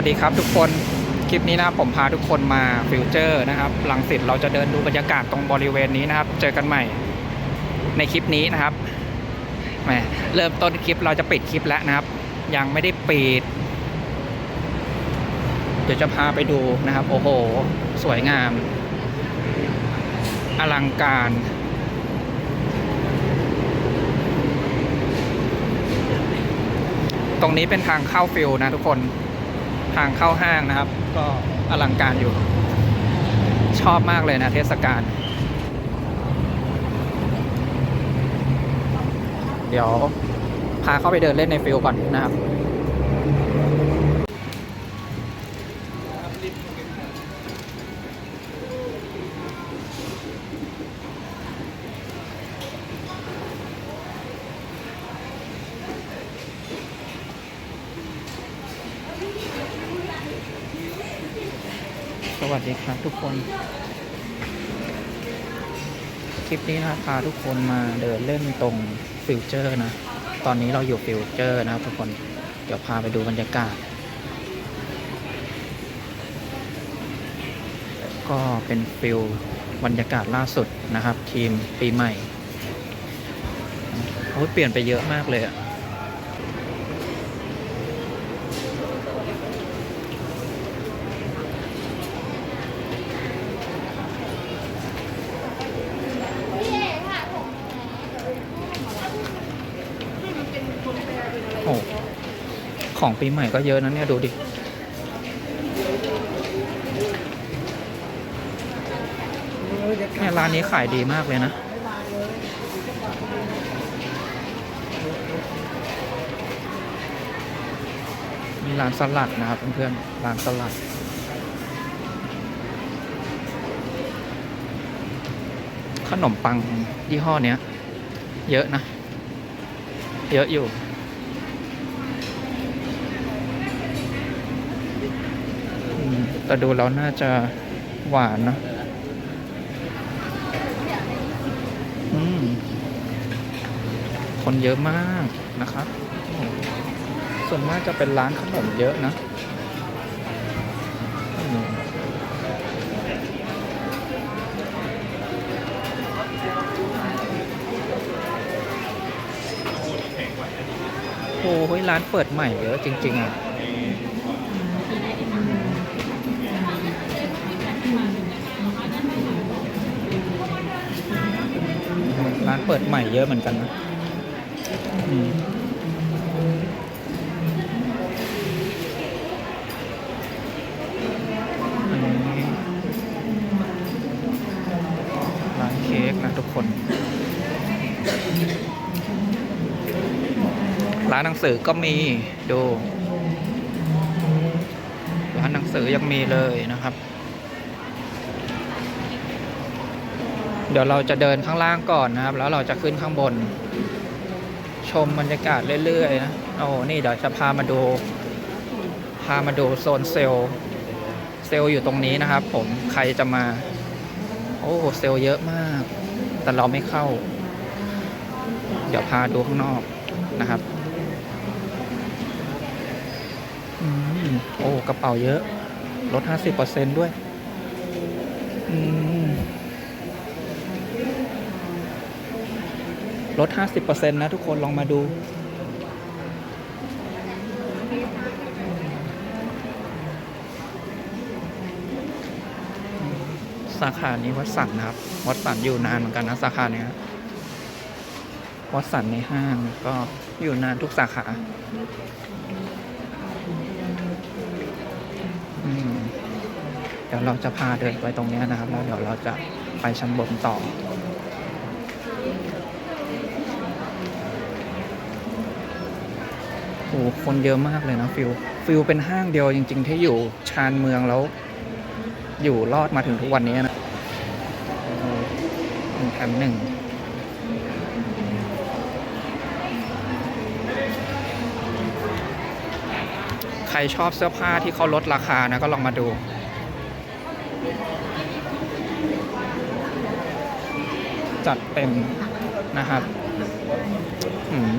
สวัสดีครับทุกคน คลิปนี้นะผมพาทุกคนมาฟิวเจอร์นะครับหลังสิตเราจะเดินดูบรรยากาศตรงบริเวณนี้นะครับ เจอกันใหม่ในคลิปนี้นะครับแหมเริ่มต้นคลิปเราจะปิดคลิปแล้วนะครับ ยังไม่ได้ปิด เดี๋ยวจะพาไปดูนะครับ โอ้โห สวยงาม อลังการตรงนี้เป็นทางเข้าฟิลนะทุกคน ทางเข้าห้างนะครับ ก็อลังการอยู่ ชอบมากเลยนะเทศกาลเดี๋ยวพาเข้าไปเดินเล่นในฟิลก่อนนะครับ สวัสดีครับทุกคน คลิปนี้นะพาทุกคนมาเดินเล่นตรงฟิวเจอร์นะ ตอนนี้เราอยู่ฟิวเจอร์นะครับทุกคน เดี๋ยวพาไปดูบรรยากาศ ก็เป็นฟิลบรรยากาศล่าสุดนะครับ ทีมปีใหม่โอ้เปลี่ยนไปเยอะมากเลยอะ ของปีใหม่ก็เยอะนะเนี่ยดูดิ เนี่ยร้านนี้ขายดีมากเลยนะ มีร้านสลัดนะครับเพื่อนๆ ร้านสลัดขนมปังยี่ห้อเนี้ย เยอะนะ เยอะอยู่ อืม แต่ดูแล้วน่าจะหวานนะคนเยอะมากนะครับ ส่วนมากจะเป็นร้านขนมเยอะนะโอ้ยร้านเปิดใหม่เยอะจริง ๆ อะ ร้าน เปิดใหม่เยอะเหมือนกันนะนี่ร้านเค้กนะทุกคน ร้านหนังสือก็มี ดู ร้านหนังสือยังมีเลยนะครับ เดี๋ยวเราจะเดินข้างล่างก่อนนะครับ แล้วเราจะขึ้นข้างบน ชมบรรยากาศเรื่อยๆนะโอ้นี่เดี๋ยวจะพามาดู พามาดูโซนเซล์เซล์อยู่ตรงนี้นะครับ ผมใครจะมา โอ้เซล์เยอะมาก แต่เราไม่เข้า เดี๋ยวพาดูข้างนอกนะครับอืมโอ้กระเป๋าเยอะลด50%ด้วย อืม ลด 50%นะทุกคนลองมาดูสาขานี้วัดสันนะครับ วัดสันอยู่นานเหมือนกันนะสาขาเนี้ยวัดสันในห้างก็อยู่นานทุกสาขาเดี๋ยวเราจะพาเดินไปตรงนี้นะครับ แล้วเดี๋ยวเราจะไปชั้นบนต่อ อ้คนเยอะมากเลยนะฟิลฟิลเป็นห้างเดียวจริง ๆ ที่อยู่ชานเมืองแล้ว อยู่รอดมาถึงทุกวันนี้นะหนึ่งแถมหนึ่งใครชอบเสื้อผ้าที่เขาลดราคานะก็ลองมาดูจัดเต็มนะครับ อืม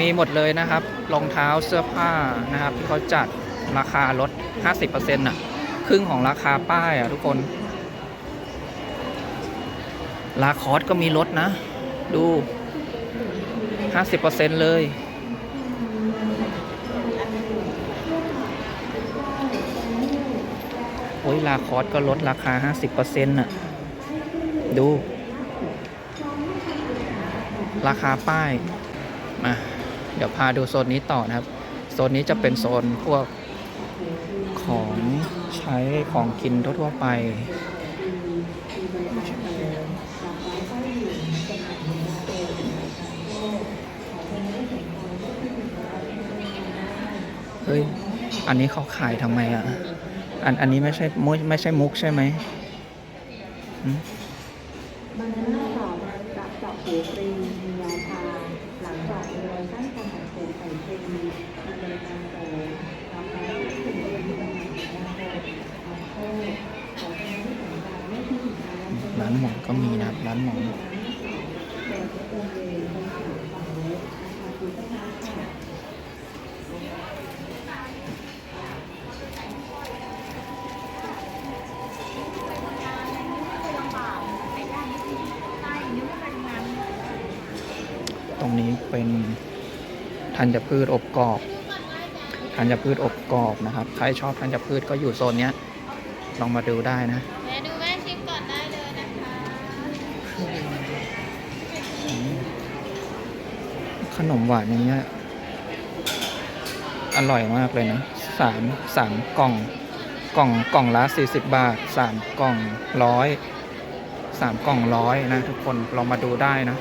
มีหมดเลยนะครับรองเท้าเสื้อผ้านะครับ ที่เขาจัดราคาลด 50%น่ะครึ่งของราคาป้ายอะทุกคนลาคอสก็มีลดนะ ดู 50%เลย โอ้ยลาคอสก็ลดราคา 50%น่ะ ดู ราคาป้าย มา ดี๋ยวพาดูโซนนี้ต่อนะครับ โซนนี้จะเป็นโซนพวกของใช้ของกินทั่วๆไป เฮ้ย อันนี้เขาขายทำไมอะ อันอันนี้ไม่ใช่ไม่ใช่มุกใช่ไหมหืม บานาน่าต่อกับเจาะหูฟรีมียาชา หลังเจาะโดยตั้งการตัดเศษใส่ฟรีมีบริการเสริมทำให้ถึงเรียนที่บริการยาโคขอโทษขอแทนที่สนใจไม่ที่สินค้า ร้านหมอนก็มีนะครับ ร้านหมอน เปิดประ ตราคาคือสักนาค่ะตรงนี้เป็นธัญพืชอบกรอบธัญพืชอบกรอบนะครับ ใครชอบธัญพืชก็อยู่โซนเนี้ย ลองมาดูได้นะ ขนมหวานอย่างเงี้ยอร่อยมากเลยนะสามสามกล่อง กล่องกล่องละสี่สิบบาทสามกล่องร้อยสามกล่องร้อยนะทุกคนลองมาดูได้นะ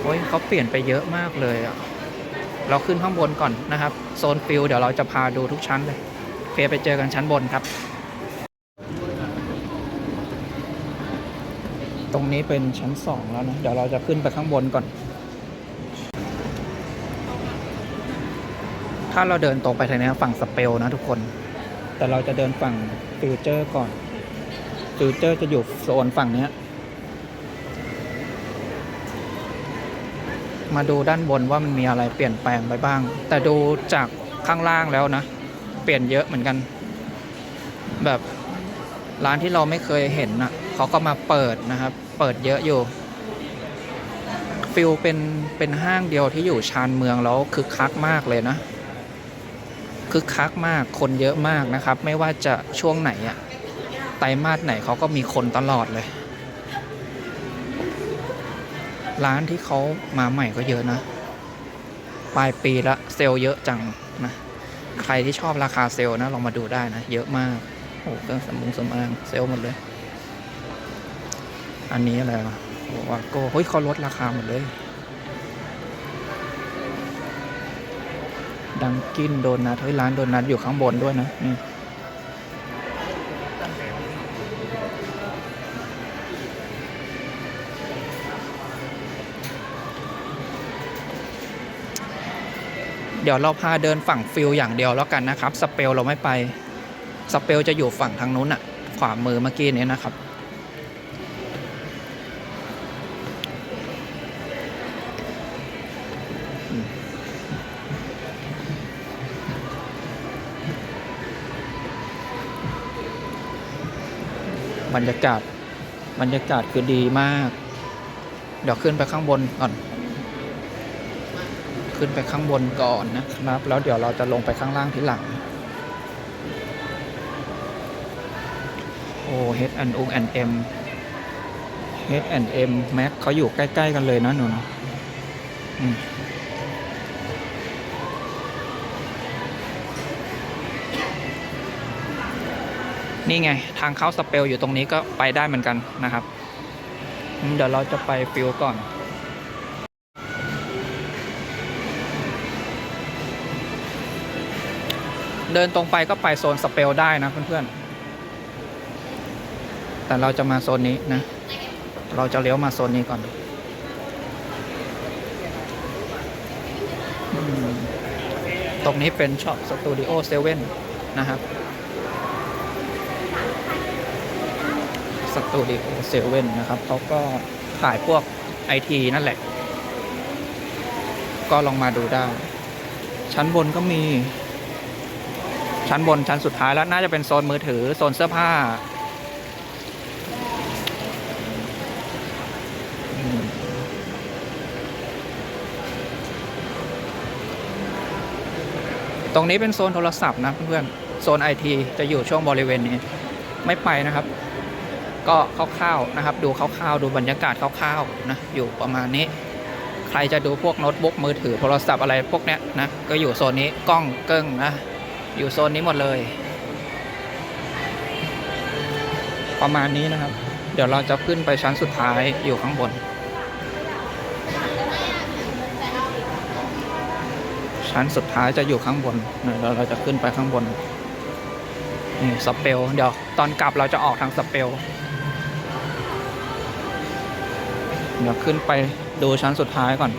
โอ้ยเขาเปลี่ยนไปเยอะมากเลยอะเราขึ้นข้างบนก่อนนะครับ โซนฟิลเดี๋ยวเราจะพาดูทุกชั้นเลยเคไปเจอกันชั้นบนครับ ตรงนี้เป็นชั้นสองแล้วนะ เดี๋ยวเราจะขึ้นไปข้างบนก่อน ถ้าเราเดินตรงไปทางนี้ฝั่งสเปลนะทุกคน แต่เราจะเดินฝั่งฟิวเจอร์ก่อน ฟิวเจอร์จะอยู่โซนฝั่งเนี้ยมาดูด้านบนว่ามันมีอะไรเปลี่ยนแปลงไปบ้าง แต่ดูจากข้างล่างแล้วนะ เปลี่ยนเยอะเหมือนกัน แบบร้านที่เราไม่เคยเห็นน่ะเขาก็มาเปิดนะครับ เปิดเยอะอยู่ฟิลเป็นเป็นห้างเดียวที่อยู่ชานเมืองแล้วคึกคักมากเลยนะ คึกคักมากคนเยอะมากนะครับ ไม่ว่าจะช่วงไหนอะไตรมาสไหนเขาก็มีคนตลอดเลย ร้านที่เขามาใหม่ก็เยอะนะ ปลายปีละเซลล์เยอะจังนะ ใครที่ชอบราคาเซลล์นะลองมาดูได้นะ เยอะมาก โอ้เครื่องสำมุงสำอางเซลล์หมดเลย อันนี้อะไรวะโอวาโก้เฮ้ยเขาลดราคาหมดเลย ดังกินโดนัทเฮ้ยร้านโดนัทอยู่ข้างบนด้วยนะนี่เดี๋ยวเราพาเดินฝั่งฟิลอย่างเดียวแล้วกันนะครับ สเปลเราไม่ไป สเปลจะอยู่ฝั่งทางนู้นอะขวามือเมื่อกี้นี้นะครับ บรรยากาศ บรรยากาศคือดีมาก เดี๋ยวขึ้นไปข้างบนก่อน ขึ้นไปข้างบนก่อนนะครับ แล้วเดี๋ยวเราจะลงไปข้างล่างทีหลัง โอ้ H&U M H&M Mac เขาอยู่ใกล้ ๆ กันเลยนะหนูนะอืม นี่ไง ทางเข้าสเปลอยู่ตรงนี้ก็ไปได้เหมือนกันนะครับ เดี๋ยวเราจะไปฟิลก่อน เดินตรงไปก็ไปโซนสเปลได้นะเพื่อนๆ แต่เราจะมาโซนนี้นะ เราจะเลี้ยวมาโซนนี้ก่อนอตรงนี้เป็นช็อปสตูดิโอเซเว่นนะครับ ตูดิโอเซเว่นนะครับเขาก็ขายพวกไอทีนั่นแหละ ก็ลองมาดูได้ ชั้นบนก็มี ชั้นบนชั้นสุดท้ายแล้วน่าจะเป็นโซนมือถือ โซนเสื้อผ้า ตรงนี้เป็นโซนโทรศัพท์นะเพื่อนๆโซนไอทีจะอยู่ช่วงบริเวณนี้ ไม่ไปนะครับ ก็คร่าวๆนะครับ ดูคร่าวๆ ดูบรรยากาศคร่าวๆนะอยู่ประมาณนี้ ใครจะดูพวกโน้ตบุ๊กมือถือโทรศัพท์อะไรพวกเนี้ยนะก็อยู่โซนนี้กล้องเกิ้งนะอยู่โซนนี้หมดเลย ประมาณนี้นะครับ เดี๋ยวเราจะขึ้นไปชั้นสุดท้ายอยู่ข้างบน ชั้นสุดท้ายจะอยู่ข้างบนนะเดี๋ยวเราจะขึ้นไปข้างบนนี่สเปล เดี๋ยวตอนกลับเราจะออกทางสเปล เดี๋ยวขึ้นไปดูชั้นสุดท้ายก่อน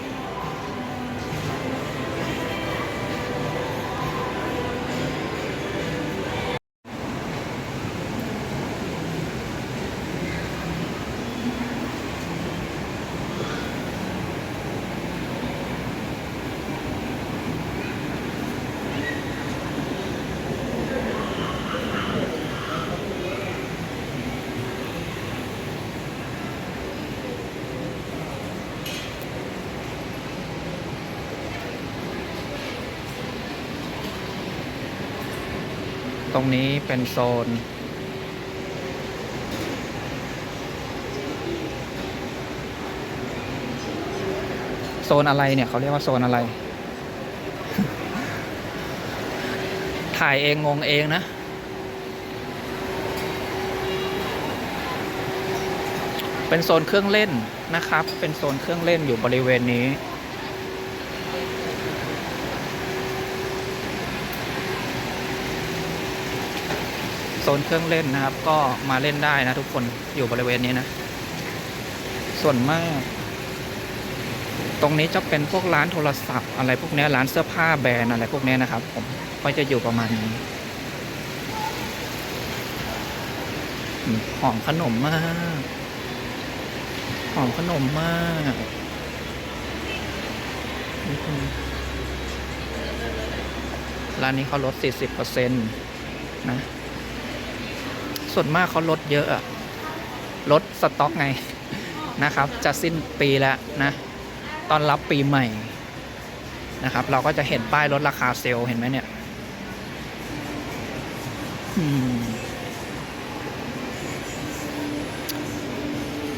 ตรงนี้เป็นโซน โซนอะไรเนี่ย เขาเรียกว่าโซนอะไร ถ่ายเองงงเองนะเป็นโซนเครื่องเล่นนะครับ เป็นโซนเครื่องเล่นอยู่บริเวณนี้ นเครื่องเล่นนะครับ ก็มาเล่นได้นะทุกคนอยู่บริเวณนี้นะ ส่วนมาก ตรงนี้จะเป็นพวกร้านโทรศัพท์อะไรพวกนี้ร้านเสื้อผ้าแบรนด์อะไรพวกนี้นะครับ ผมก็จะอยู่ประมาณนี้หอมขนมมาก หอมขนมมากร้านนี้เขาลด 40%นะ ส่วนมากเขาลดเยอะลดสต็อกไงนะครับ จะสิ้นปีแล้วนะตอนรับปีใหม่นะครับ เราก็จะเห็นป้ายลดราคาเซลล์เห็นไหมเนี่ย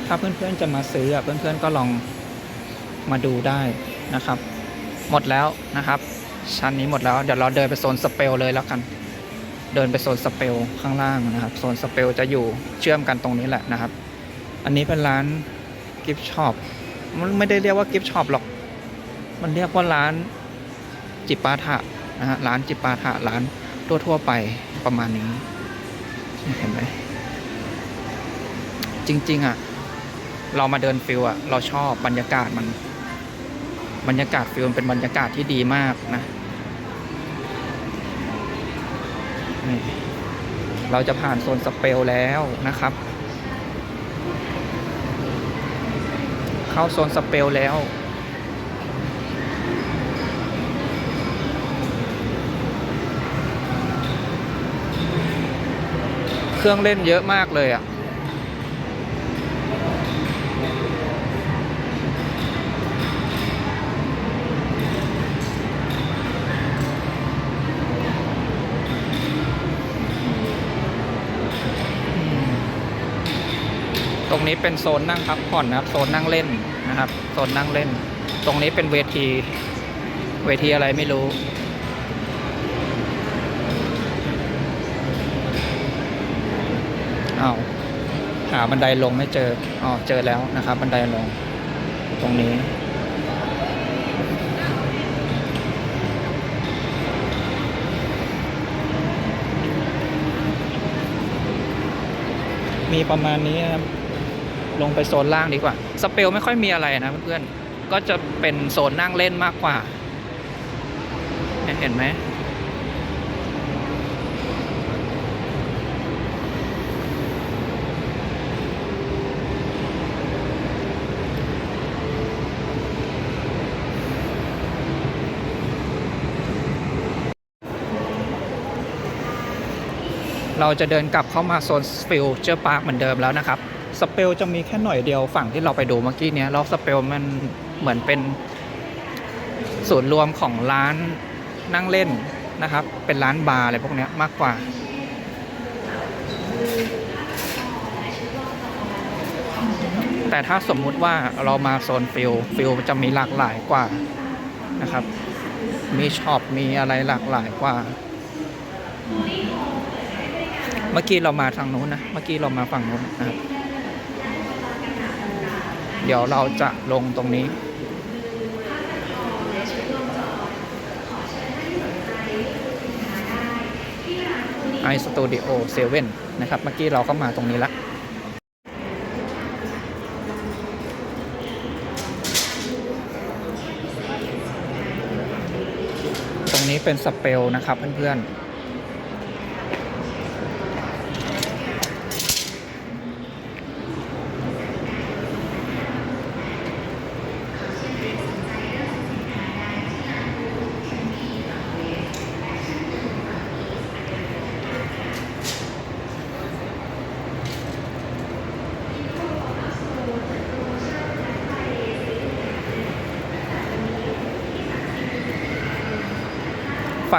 ถ้าเพื่อนๆจะมาซื้ออะเพื่อนๆก็ลองมาดูได้นะครับ หมดแล้วนะครับ ชั้นนี้หมดแล้ว เดี๋ยวเราเดินไปโซนสเปลเลยแล้วกัน เดินไปโซนสเปลข้างล่างนะครับโซนสเปลจะอยู่เชื่อมกันตรงนี้แหละนะครับ อันนี้เป็นร้านกิฟต์ช็อปมันไม่ได้เรียกว่ากิฟต์ช็อปหรอก มันเรียกว่าร้านจิปาถะนะฮะร้านจิปาถะร้านทั่วๆไปประมาณนี้ เห็นไหมจริง ๆ อะ เรามาเดินฟิลอะ เราชอบบรรยากาศมัน บรรยากาศฟิลมันเป็นบรรยากาศที่ดีมากนะ นี่ เราจะผ่านโซนสเปลแล้วนะครับ เข้าโซนสเปลแล้ว เครื่องเล่นเยอะมากเลยอะ รงนี้เป็นโซนนั่งพักผ่อนนะครับ โซนนั่งเล่นนะครับ โซนนั่งเล่น ตรงนี้เป็นเวที เวทีอะไรไม่รู้อ้าวหาบันไดลงไม่เจอ อ๋อ เจอแล้วนะครับ บันไดลง ตรงนี้มีประมาณนี้ครับ ลงไปโซนล่างดีกว่า สเปลไม่ค่อยมีอะไรนะเพื่อนก็จะเป็นโซนนั่งเล่นมากกว่า เห็นไหมเราจะเดินกลับเข้ามาโซนฟิลเจอร์พาร์คเหมือนเดิมแล้วนะครับ สเปลจะมีแค่หน่อยเดียวฝั่งที่เราไปดูเมื่อกี้เนี้ยแล้วสเปลมันเหมือนเป็นศูนย์รวมของร้านนั่งเล่นนะครับ เป็นร้านบาร์อะไรพวกเนี้ยมากกว่า แต่ถ้าสมมุติว่าเรามาโซนฟิลฟิลจะมีหลากหลายกว่านะครับ มีช็อปมีอะไรหลากหลายกว่า เมื่อกี้เรามาทางนู้นนะ เมื่อกี้เรามาฝั่งนู้นนะครับ ดี๋ยวเราจะลงตรงนี้ i Studio 7นะครับ เมื่อกี้เราก็มาตรงนี้ละตรงนี้เป็นสเปลนะครับเพื่อนๆ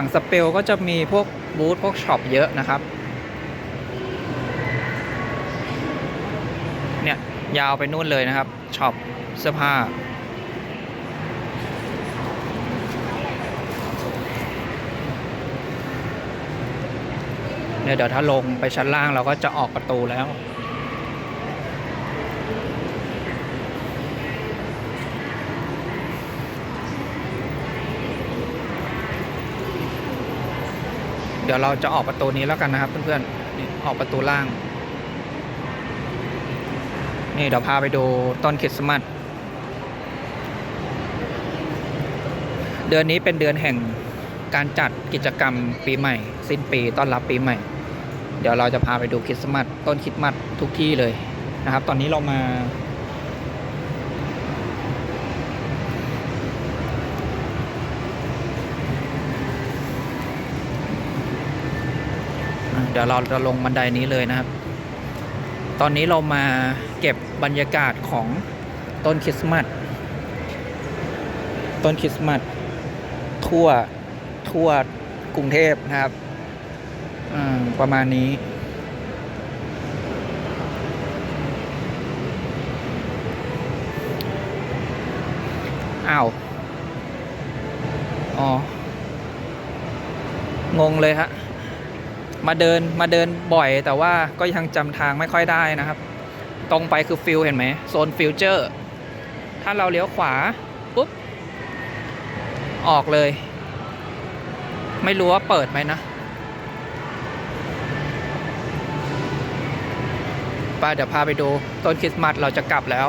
ฝั่งสเปลก็จะมีพวกบูธพวกช็อปเยอะนะครับ เนี่ย ยาวไปนู่นเลยนะครับช็อปเสื้อผ้า เนี่ยเดี๋ยวถ้าลงไปชั้นล่างเราก็จะออกประตูแล้ว ดี๋ยวเราจะออกประตูนี้แล้วกันนะครับ เพื่อนๆนี่ออกประตูล่าง นี่เดี๋ยวพาไปดูต้นคริสต์มาสเดือนนี้เป็นเดือนแห่งการจัดกิจกรรมปีใหม่ สิ้นปีต้อนรับปีใหม่ เดี๋ยวเราจะพาไปดูคริสต์มาสต้นคริสต์มาสทุกที่เลยนะครับ ตอนนี้เรามา เดี๋ยวเราจะลงบันไดนี้เลยนะครับ ตอนนี้เรามาเก็บบรรยากาศของต้นคริสต์มาส ต้นคริสต์มาสทั่วทั่วกรุงเทพนะครับประมาณนี้ อ้าว อ๋อ งงเลยฮะ มาเดินมาเดินบ่อย แต่ว่าก็ยังจำทางไม่ค่อยได้นะครับ ตรงไปคือฟิลเห็นไหมโซนฟิวเจอร์ถ้าเราเลี้ยวขวาปุ๊บออกเลย ไม่รู้ว่าเปิดไหมนะไปเดี๋ยวพาไปดูต้นคริสต์มาสเราจะกลับแล้ว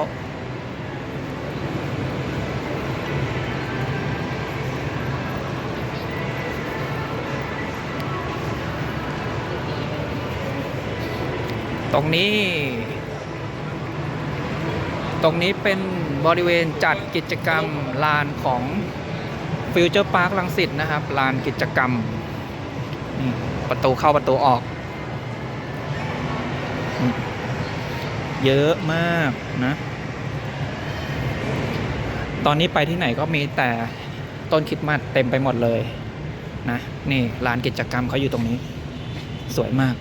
ตรงนี้ ตรงนี้เป็นบริเวณจัดกิจกรรมลานของฟิวเจอร์พาร์คลังสิตนะครับ ลานกิจกรรม ประตูเข้าประตูออก เยอะมากนะ ตอนนี้ไปที่ไหนก็มีแต่ต้นคิดมาสเต็มไปหมดเลยนะ นี่ลานกิจกรรมเขาอยู่ตรงนี้ สวยมาก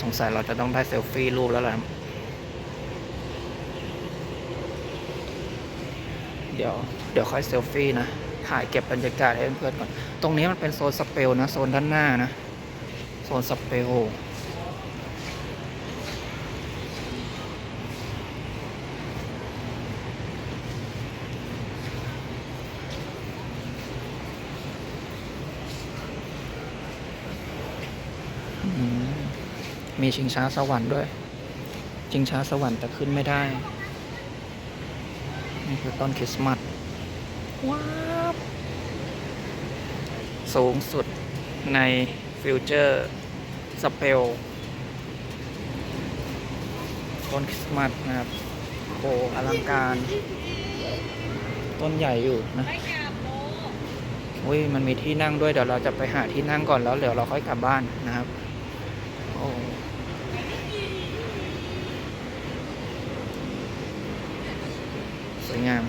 สงสัยเราจะต้องได้เซลฟี่รูปแล้วล่ะ เดี๋ยวเดี๋ยวค่อยเซลฟี่นะ ถ่ายเก็บบรรยากาศให้เพื่อนๆก่อน ตรงนี้มันเป็นโซนสเปลนะ โซนด้านหน้านะ โซนสเปล มีชิงช้าสวรรค์ด้วย ชิงช้าสวรรค์แต่ขึ้นไม่ได้ นี่คือต้นคริสต์มาสว้าวสูงสุดในฟิวเจอร์สเปลต้นคริสต์มาสนะครับโอ้อลังการ ต้นใหญ่อยู่นะอุ้ยมันมีที่นั่งด้วยเดี๋ยวเราจะไปหาที่นั่งก่อนแล้วเดี๋ยวเราค่อยกลับบ้านนะครับ โอ้ สวยงาม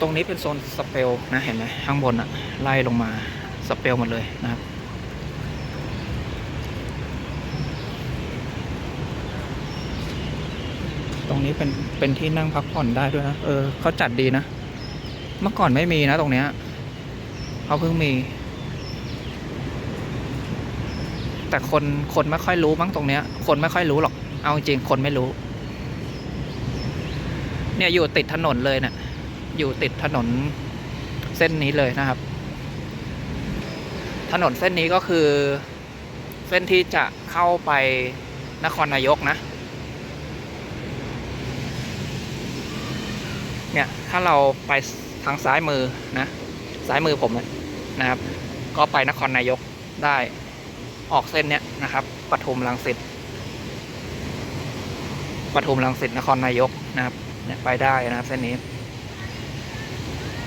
ตรงนี้เป็นโซนสเปลนะเห็นไหมข้างบนอะไล่ลงมาสเปลหมดเลยนะครับ ตรงนี้เป็นเป็นที่นั่งพักผ่อนได้ด้วยนะ เออเขาจัดดีนะ เมื่อก่อนไม่มีนะตรงเนี้ยเขาเพิ่งมี แต่คนคนไม่ค่อยรู้มั้งตรงเนี้ย คนไม่ค่อยรู้หรอก เอาจริงคนไม่รู้ เนี่ยอยู่ติดถนนเลยเนะี่ยอยู่ติดถนนเส้นนี้เลยนะครับ ถนนเส้นนี้ก็คือ เส้นที่จะเข้าไปนครนายกนะ เนี่ยถ้าเราไปทางซ้ายมือนะ ซ้ายมือผมนะครับ ก็ไปนครนายกได้ ออกเส้นเนี้ยนะครับปทุมรังสิตปทุมรังสิตนครนายกนะครับเนี่ยไปได้นะครับเส้นนี้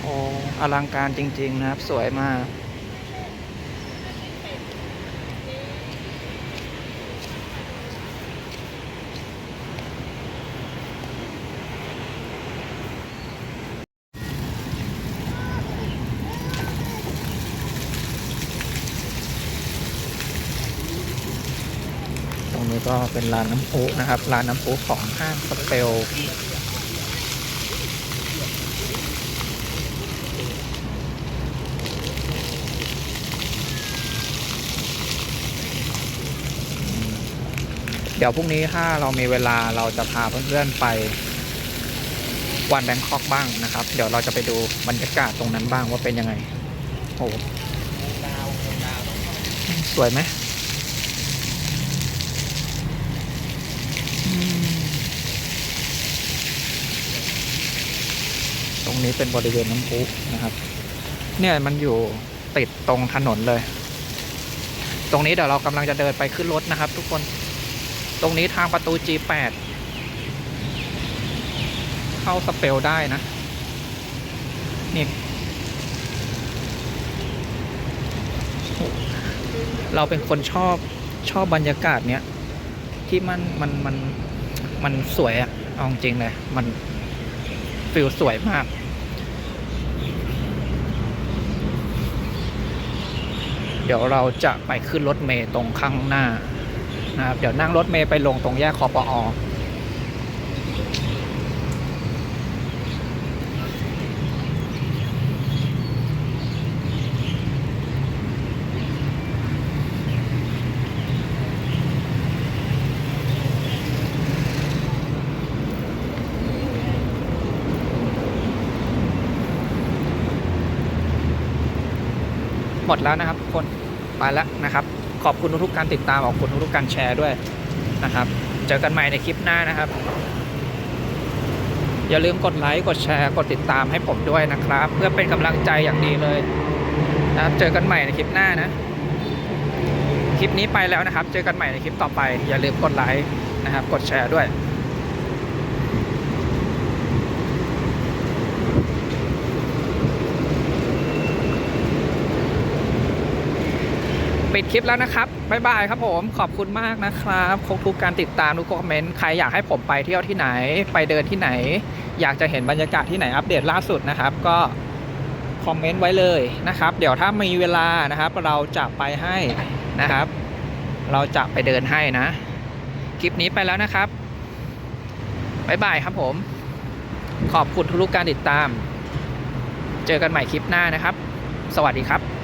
โอ้อลังการจริง ๆ นะครับ สวยมาก ก็เป็นร้านน้ำพุนะครับ ร้านน้ำพุของห้างสเปลเดี๋ยวพรุ่งนี้ถ้าเรามีเวลาเราจะพาเพื่อนๆไปวันแบงคอกบ้างนะครับ เดี๋ยวเราจะไปดูบรรยากาศตรงนั้นบ้างว่าเป็นยังไง โอ้สวยไหมอืม ตรงนี้เป็นบริเวณน้ำพุนะครับ เนี่ยมันอยู่ติดตรงถนนเลย ตรงนี้เดี๋ยวเรากำลังจะเดินไปขึ้นรถนะครับ ทุกคน ตรงนี้ทางประตู G8 เข้าสเปลได้นะ นี่ เราเป็นคนชอบชอบบรรยากาศเนี้ยที่มันมันมัน มันสวยอะเอาจริงเลย มันฟิลสวยมาก เดี๋ยวเราจะไปขึ้นรถเมย์ตรงข้างหน้านะครับ เดี๋ยวนั่งรถเมย์ไปลงตรงแยกคอปออ มดแล้วนะครับทุกคนไปแล้วนะครับ ขอบคุณทุกๆการติดตามขอบคุณทุกๆการแชร์ด้วยนะครับ เจอกันใหม่ในคลิปหน้านะครับ อย่าลืมกดไลค์กดแชร์กดติดตามให้ผมด้วยนะครับ เพื่อเป็นกำลังใจอย่างดีเลยนะครับเจอกันใหม่ในคลิปหน้านะ คลิปนี้ไปแล้วนะครับ เจอกันใหม่ในคลิปต่อไป อย่าลืมกดไลค์นะครับ กดแชร์ด้วย ปิดคลิปแล้วนะครับบ๊ายบายครับผมขอบคุณมากนะครับขอบทุกการติดตามทุกคอมเมนต์ใครอยากให้ผมไปเที่ยวที่ไหน ไปเดินที่ไหน อยากจะเห็นบรรยากาศที่ไหนอัปเดตล่าสุดนะครับ ก็คอมเมนต์ไว้เลยนะครับ เดี๋ยวถ้ามีเวลานะครับ เราจะไปให้นะครับ เราจะไปเดินให้นะ คลิปนี้ไปแล้วนะครับบ๊ายบายครับผม ขอบคุณทุกการติดตาม เจอกันใหม่คลิปหน้านะครับ สวัสดีครับ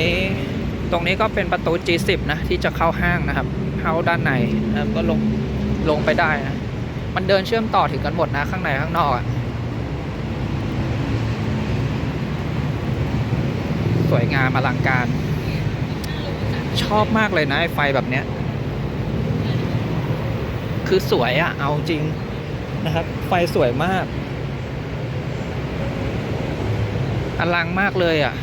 นี้ตรงนี้ก็เป็นประตู G10 นะที่จะเข้าห้างนะครับ เข้าด้านในก็ลงลงไปได้นะ มันเดินเชื่อมต่อถึงกันหมดนะ ข้างในข้างนอกสวยงามอลังการ ชอบมากเลยนะไฟแบบเนี้ย คือสวยอะเอาจริงนะครับ ไฟสวยมากอลังมากเลยอะ่ะ